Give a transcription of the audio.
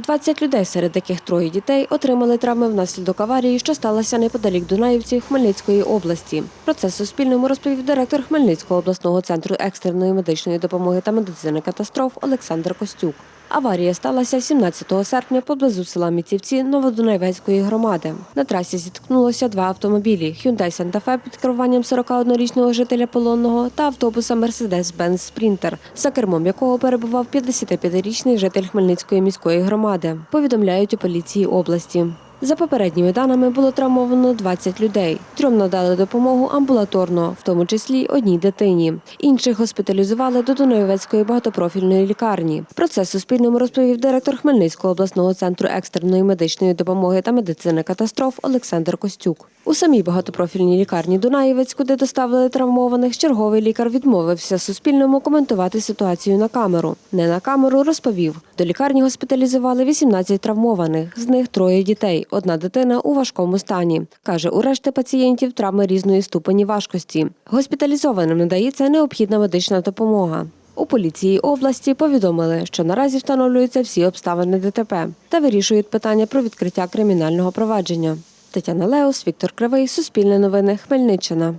20 людей, серед яких троє дітей, отримали травми внаслідок аварії, що сталася неподалік Дунаївці Хмельницької області. Про це Суспільному розповів директор Хмельницького обласного центру екстреної медичної допомоги та медицини катастроф Олександр Костюк. Аварія сталася 17 серпня поблизу села Міцівці Новодунайвецької громади. На трасі зіткнулося два автомобілі Hyundai Santa Fe під керуванням 41-річного жителя Полонного та автобуса Mercedes-Benz Sprinter, за кермом якого перебував 55-річний житель Хмельницької міської громади. Повідомляють у поліції області. За попередніми даними було травмовано 20 людей. Трьом надали допомогу амбулаторно, в тому числі одній дитині. Інших госпіталізували до Дунаєвецької багатопрофільної лікарні. Про це Суспільному розповів директор Хмельницького обласного центру екстреної медичної допомоги та медицини катастроф Олександр Костюк. У самій багатопрофільній лікарні Дунаєвець, куди доставили травмованих, черговий лікар відмовився Суспільному коментувати ситуацію на камеру. Не на камеру розповів. До лікарні госпіталізували 18 травмованих, з них троє дітей. Одна дитина у важкому стані. Каже, у решти пацієнтів травми різної ступені важкості. Госпіталізованим надається необхідна медична допомога. У поліції області повідомили, що наразі встановлюються всі обставини ДТП та вирішують питання про відкриття кримінального провадження. Тетяна Леус, Віктор Кривий, Суспільне новини, Хмельниччина.